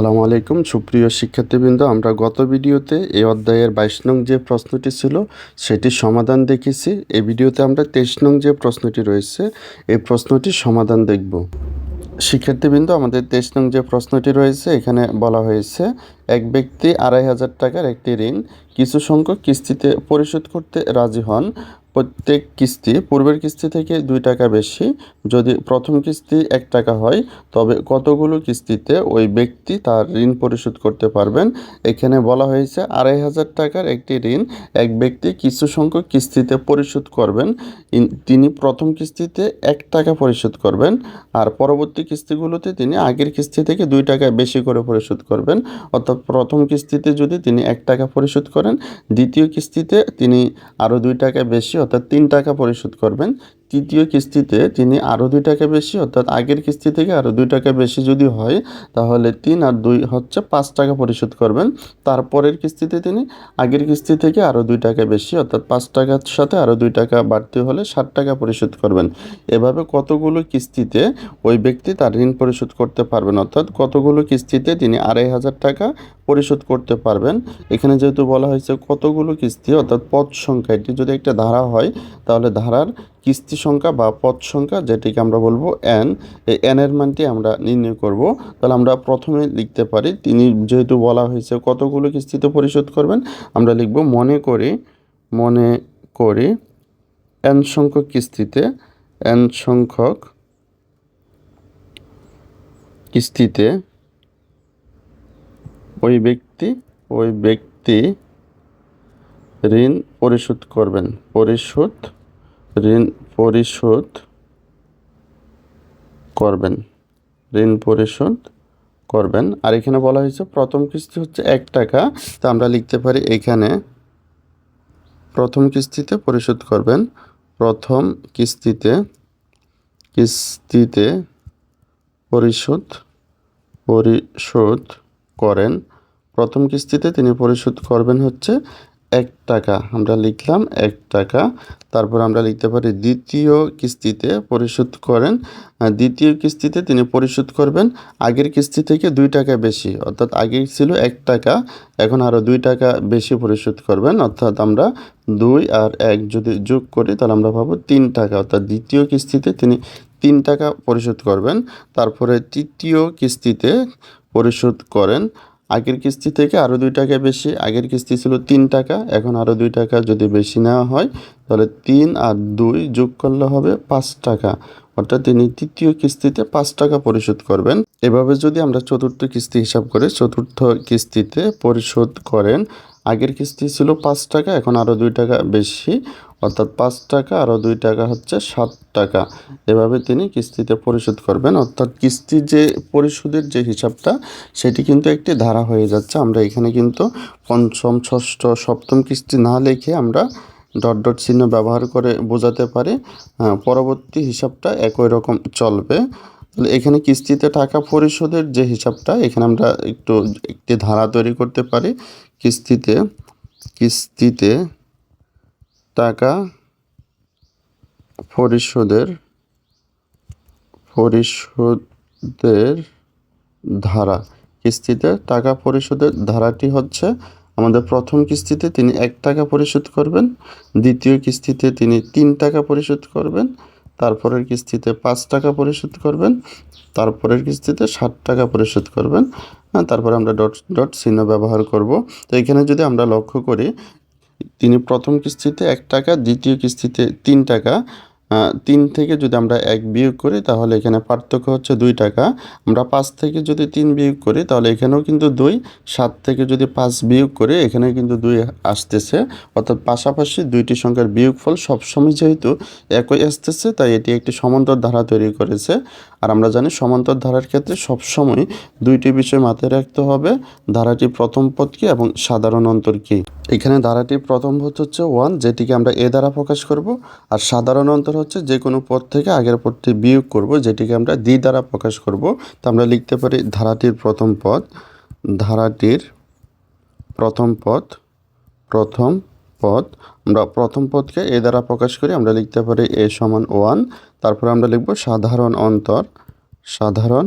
আসসালামু আলাইকুম। সুপ্রিয় শিক্ষার্থীবৃন্দ, আমরা গত ভিডিওতে এই অধ্যায়ের বাইশ নং যে প্রশ্নটি ছিল সেটির সমাধান দেখেছি। এই ভিডিওতে আমরা তেইশ নং যে প্রশ্নটি রয়েছে, এই প্রশ্নটির সমাধান দেখব। শিক্ষার্থীবৃন্দ, আমাদের তেইশ নং যে প্রশ্নটি রয়েছে, এখানে বলা হয়েছে, এক ব্যক্তি আড়াই হাজার টাকার একটি ঋণ, কিছু সংখ্যক কিস্তিতে পরিশোধ করতে রাজি হন প্রত্যেক কিস্তি, পূর্বের কিস্তি থেকে দুই টাকা বেশি। যদি প্রথম কিস্তি এক টাকা হয়, তবে কতগুলো কিস্তিতে ওই ব্যক্তি তার ঋণ পরিশোধ করতে পারবেন? এখানে বলা হয়েছে, আড়াই হাজার টাকার একটি ঋণ এক ব্যক্তি কিছু সংখ্যক কিস্তিতে পরিশোধ করবেন। তিনি প্রথম কিস্তিতে এক টাকা পরিশোধ করবেন, আর পরবর্তী কিস্তিগুলোতে তিনি আগের কিস্তি থেকে দুই টাকা বেশি করে পরিশোধ করবেন। অর্থাৎ প্রথম কিস্তিতে যদি তিনি এক টাকা পরিশোধ করেন, দ্বিতীয় কিস্তিতে তিনি আরও দুই টাকা বেশি অর্থাৎ তিন টাকা পরিশোধ করবেন। তৃতীয় কিস্তিতে তিনি আরও দুই টাকা বেশি, অর্থাৎ আগের কিস্তি থেকে আরও দুই টাকা বেশি যদি হয়, তাহলে তিন আর দুই হচ্ছে পাঁচ টাকা পরিশোধ করবেন। তারপরের কিস্তিতে তিনি আগের কিস্তি থেকে আরও দুই টাকা বেশি, অর্থাৎ পাঁচ টাকার সাথে আরও দুই টাকা বাড়তি হলে ষাট টাকা পরিশোধ করবেন। এভাবে কতগুলো কিস্তিতে ওই ব্যক্তি তার ঋণ পরিশোধ করতে পারবেন, অর্থাৎ কতগুলো কিস্তিতে তিনি আড়াই হাজার টাকা পরিশোধ করতে পারবেন। এখানে যেহেতু বলা হয়েছে কতগুলো কিস্তি, অর্থাৎ পদ সংখ্যা, এটি যদি একটা ধারা হয়, তাহলে ধারার কিস্তি সংখ্যা বা পদ সংখ্যা, যেটিকে আমরা বলব এন এই এন এর মানটি আমরা নির্ণয় করব। তাহলে আমরা প্রথমে লিখতে পারি, তিনি যেহেতু বলা হয়েছে কতগুলো কিস্তিতে পরিশোধ করবেন, আমরা লিখব মনে করি মনে করি এন সংখ্যক কিস্তিতে এন সংখ্যক কিস্তিতে ওই ব্যক্তি ওই ব্যক্তি ঋণ পরিশোধ করবেন। পরিশোধ ঋণ পরিশোধ করবেন। ঋণ পরিশোধ করবেন। আর এখানে বলা হয়েছে, প্রথম কিস্তি হচ্ছে এক টাকা। তা আমরা লিখতে পারি এখানে, প্রথম কিস্তিতে পরিশোধ করবেন। প্রথম কিস্তিতে কিস্তিতে পরিশোধ পরিশোধ করেন। প্রথম কিস্তিতে তিনি পরিশোধ করবেন হচ্ছে এক টাকা। আমরা লিখলাম এক টাকা। তারপর আমরা লিখতে পারি, দ্বিতীয় কিস্তিতে পরিশোধ করেন। দ্বিতীয় কিস্তিতে তিনি পরিশোধ করবেন। আগের কিস্তি থেকে দুই টাকা বেশি, অর্থাৎ আগে ছিল এক টাকা, এখন আরও দুই টাকা বেশি পরিশোধ করবেন। অর্থাৎ আমরা দুই আর এক যদি যোগ করি, তাহলে আমরা পাবো তিন টাকা। অর্থাৎ দ্বিতীয় কিস্তিতে তিনি তিন টাকা পরিশোধ করবেন। তারপরে তৃতীয় কিস্তিতে পরিশোধ করেন। আগের কিস্তি থেকে আরও দুই টাকা বেশি, আগের কিস্তি ছিল তিন টাকা, এখন আরও দুই টাকা যদি বেশি নেওয়া হয়, তাহলে তিন আর দুই যোগ করলে হবে পাঁচ টাকা। অর্থাৎ তিনি তৃতীয় কিস্তিতে পাঁচ টাকা পরিশোধ করবেন। এভাবে যদি আমরা চতুর্থ কিস্তি হিসাব করে চতুর্থ কিস্তিতে পরিশোধ করেন আগের কিস্তি ছিল পাঁচ টাকা, এখন আরও দুই টাকা বেশি। অর্থাৎ পাঁচ টাকা আরও দুই টাকা হচ্ছে সাত টাকা। এভাবে তিনি কিস্তিতে পরিশোধ করবেন। অর্থাৎ কিস্তি যে পরিশোধের যে হিসাবটা, সেটি কিন্তু একটি ধারা হয়ে যাচ্ছে। আমরা এখানে কিন্তু পঞ্চম, ষষ্ঠ, সপ্তম কিস্তি না লিখে আমরা ডট ডট চিহ্ন ব্যবহার করে বোঝাতে পারি। পরবর্তী হিসাবটা একই রকম চলবে। তাহলে এখানে কিস্তিতে টাকা পরিশোধের যে হিসাবটা, এখানে আমরা একটু একটি ধারা তৈরি করতে পারি। কিস্তিতে কিস্তিতে টাকা পরিশোধের পরিশোধের ধারা। কিস্তিতে টাকা পরিশোধের ধারাটি হচ্ছে, আমাদের প্রথম কিস্তিতে তিনি এক টাকা পরিশোধ করবেন, দ্বিতীয় কিস্তিতে তিনি তিন টাকা পরিশোধ করবেন তারপরের কিস্তিতে পাঁচ টাকা পরিশোধ করবেন তারপরের কিস্তিতে ষাট টাকা পরিশোধ করবেন। হ্যাঁ তারপরে আমরা ডট ডট চিহ্ন ব্যবহার করব। তো এখানে যদি আমরা লক্ষ্য করি, তিনি প্রথম কিস্তিতে এক টাকা, দ্বিতীয় কিস্তিতে তিন টাকা তিন থেকে যদি আমরা এক বিয়োগ করি, তাহলে এখানে পার্থক্য হচ্ছে দুই টাকা। আমরা পাঁচ থেকে যদি তিন বিয়োগ করি, তাহলে এখানেও কিন্তু দুই। সাত থেকে যদি পাঁচ বিয়োগ করি, এখানে কিন্তু দুই আসতেছে। অর্থাৎ পাশাপাশি দুইটি সংখ্যার বিয়োগফল সবসময় যেহেতু একই আসতেছে, তাই এটি একটি সমান্তর ধারা তৈরি করেছে। আর আমরা জানি সমান্তর ধারার ক্ষেত্রে সবসময় দুইটি বিষয় মাথায় রাখতে হবে। ধারাটি প্রথম পদ কি এবং সাধারণ অন্তর কি? এখানে ধারাটির প্রথম হচ্ছে ওয়ান যেটিকে আমরা এ দ্বারা প্রকাশ করব। আর সাধারণ অন্তর হচ্ছে যে কোনো পদ থেকে আগের পদটি বিয়োগ করব, যেটিকে আমরা দ্বি দ্বারা প্রকাশ করব। তো আমরা লিখতে পারি ধারাটির প্রথম পদ, ধারাটির প্রথম পদ প্রথম পদ। আমরা প্রথম পদকে এ দ্বারা প্রকাশ করি, আমরা লিখতে পারি এ সমান ওয়ান। তারপরে আমরা লিখব সাধারণ অন্তর, সাধারণ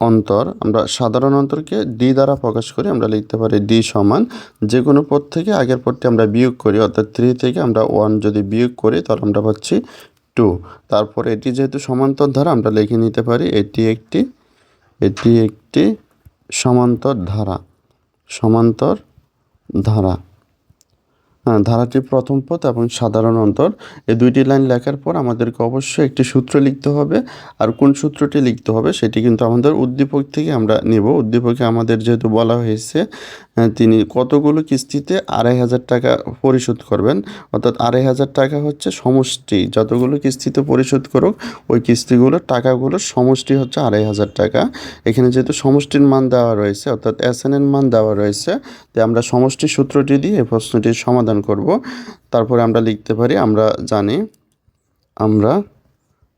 অন্তর, আমরা সাধারণ অন্তরকে ডি দ্বারা প্রকাশ করি, আমরা লিখতে পারি ডি সমান যে কোনো পদ থেকে আগের পদটি আমরা বিয়োগ করি, অর্থাৎ থ্রি থেকে আমরা ওয়ান যদি বিয়োগ করি, তাহলে আমরা পাচ্ছি টু তারপরে এটি যেহেতু সমান্তর ধারা, আমরা লিখে নিতে পারি এটি একটি এটি একটি সমান্তর ধারা সমান্তর ধারা। হ্যাঁ ধারাটি প্রথম পথ এবং সাধারণ অন্তর। এই দুইটি লাইন লেখার পর আমাদেরকে অবশ্যই একটি সূত্র লিখতে হবে। আর কোন সূত্রটি লিখতে হবে সেটি কিন্তু আমাদের উদ্দীপক থেকে আমরা নেব। উদ্দীপকে আমাদের যেহেতু বলা হয়েছে তিনি কতগুলো কিস্তিতে আড়াই হাজার টাকা পরিশোধ করবেন? অর্থাৎ আড়াই হাজার টাকা হচ্ছে সমষ্টি। যতগুলো কিস্তিতে পরিশোধ করুক, ওই কিস্তিগুলোর টাকাগুলোর সমষ্টি হচ্ছে আড়াই হাজার টাকা। এখানে যেহেতু সমষ্টির মান দেওয়া রয়েছে, অর্থাৎ এস এর মান দেওয়া রয়েছে, তাই আমরা সমষ্টি সূত্রটি দিয়ে এই প্রশ্নটির সমাধান করব। তারপরে আমরা লিখতে পারি, আমরা জানি আমরা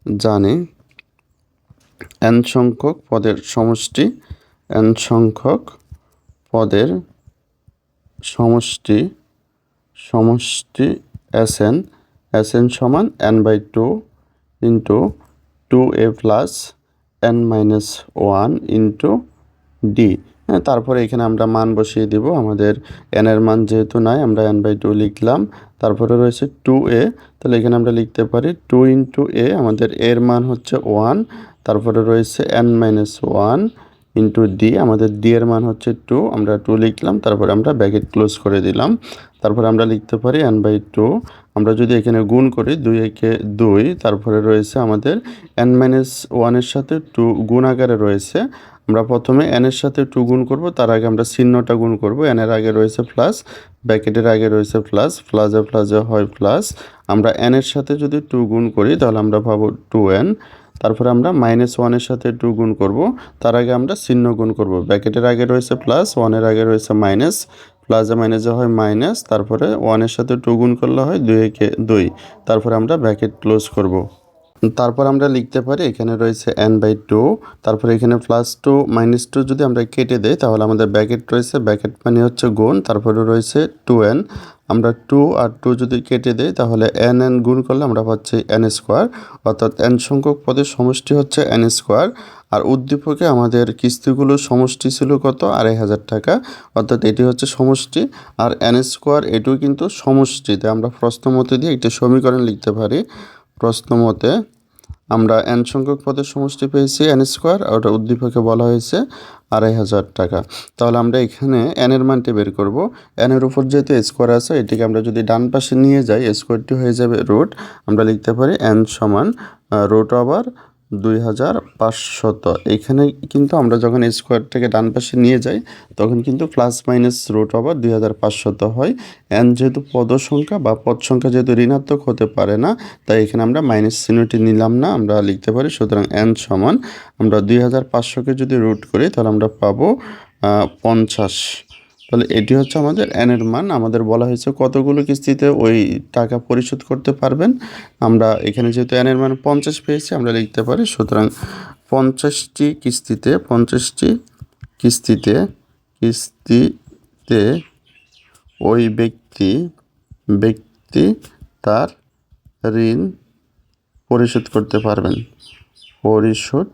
জানি এন সংখ্যক পদের সমষ্টি এন সংখ্যক পদের সমষ্টি সমষ্টি এস এন এস এন সমান N by two into two A plus N minus one into D হ্যাঁ তারপরে এখানে আমরা মান বসিয়ে দিব। আমাদের এন এর মান যেহেতু নাই, আমরা এন বাই টু লিখলাম। তারপরে রয়েছে টু এ তাহলে এখানে আমরা লিখতে পারি টু ইন্টু এ আমাদের এর মান হচ্ছে ওয়ান তারপরে রয়েছে N minus one into D আমাদের ডি এর মান হচ্ছে টু আমরা টু লিখলাম, তারপরে আমরা ব্যাকেট ক্লোজ করে দিলাম, তারপরে আমরা লিখতে পারি এন বাই টু আমরা যদি এখানে গুণ করি দুই একে দুই, তারপরে রয়েছে আমাদের এন মাইনাস ওয়ানের সাথে টু গুণ আকারে রয়েছে, আমরা প্রথমে এন এর সাথে টু গুণ করব, তার আগে আমরা চিহ্নটা গুণ করব এন এর আগে রয়েছে প্লাস ব্যাকেটের আগে রয়েছে প্লাস প্লাসে প্লাসে হয় প্লাস আমরা এন এর সাথে যদি টু গুণ করি, তাহলে আমরা পাবো টু এন তারপরে আমরা মাইনাস ওয়ানের সাথে টু গুণ করব। তার আগে আমরা চিহ্ন গুণ করব। ব্যাকেটের আগে রয়েছে প্লাস ওয়ানের আগে রয়েছে মাইনাস প্লাসে মাইনাসে হয় মাইনাস তারপরে ওয়ানের সাথে টু গুণ করলে হয় দুই একে দুই। তারপরে আমরা ব্যাকেট ক্লোজ করব। তারপর আমরা লিখতে পারি, এখানে রয়েছে এন বাই টু তারপরে এখানে প্লাস টু মাইনাস টু যদি আমরা কেটে দেই, তাহলে আমাদের ব্যাকেট রয়েছে ব্যাকেট মানে হচ্ছে গুণ, তারপরে রয়েছে টু এন আমরা টু আর টু যদি কেটে দেই, তাহলে এন এন গুণ করলে আমরা পাচ্ছি এন স্কোয়ার অর্থাৎ এন সংখ্যক পদের সমষ্টি হচ্ছে এন স্কোয়ার আর উদ্দীপকে আমাদের কিস্তিগুলো সমষ্টি ছিল কত? আড়াই হাজার টাকা, অর্থাৎ এটি হচ্ছে সমষ্টি, আর এন স্কোয়ার এটিও কিন্তু সমষ্টিতে আমরা প্রশ্ন মতে দিয়ে একটি সমীকরণ লিখতে পারি। প্রশ্ন মতে, আমরা এন সংখ্যক পদের সমষ্টি পেয়েছি এন স্কোয়ার আর ওটা উদ্দীপকে বলা হয়েছে আড়াই হাজার টাকা। তাহলে আমরা এখানে এন এর মানটি বের করব। এন এর উপর যেহেতু স্কোয়ার আছে, এটিকে আমরা যদি ডান পাশে নিয়ে যাই স্কোয়ারটি হয়ে যাবে রুট আমরা লিখতে পারি এন সমান রুট ওভার দুই হাজার পাঁচশত। এখানে কিন্তু আমরা যখন স্কোয়ারটাকে ডান পাশে নিয়ে যাই, তখন কিন্তু প্লাস মাইনাস রুট ওভার দুই হাজার পাঁচশত হয়। এন যেহেতু পদ সংখ্যা বা পদ সংখ্যা যেহেতু ঋণাত্মক হতে পারে না, তাই এখানে আমরা মাইনাস চিহ্নটি নিলাম না, আমরা লিখতে পারি সুতরাং এন সমান। আমরা দুই হাজার পাঁচশোকে যদি রুট করি, তাহলে আমরা পাবো পঞ্চাশ। তাহলে এটি হচ্ছে আমাদের এন এর মান। আমাদের বলা হয়েছে কতগুলো কিস্তিতে ওই টাকা পরিশোধ করতে পারবেন। আমরা এখানে যেহেতু এন এর মান পঞ্চাশ পেয়েছি, আমরা লিখতে পারি সুতরাং পঞ্চাশটি কিস্তিতে পঞ্চাশটি কিস্তিতে কিস্তিতে ওই ব্যক্তি ব্যক্তি তার ঋণ পরিশোধ করতে পারবেন। পরিশোধ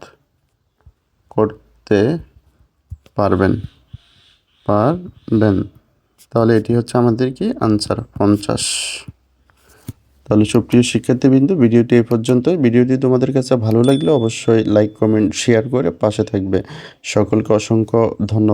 করতে পারবেন। পারবেন। তাহলে এটি হচ্ছে আমাদের কি আনসার পঞ্চাশ। তাহলে সুপ্রিয় শিক্ষার্থীবৃন্দ, ভিডিওটি এই পর্যন্তই। ভিডিওটি তোমাদের কাছে ভালো লাগলে অবশ্যই লাইক কমেন্ট শেয়ার করে পাশে থাকবে। সকলকে অসংখ্য ধন্যবাদ।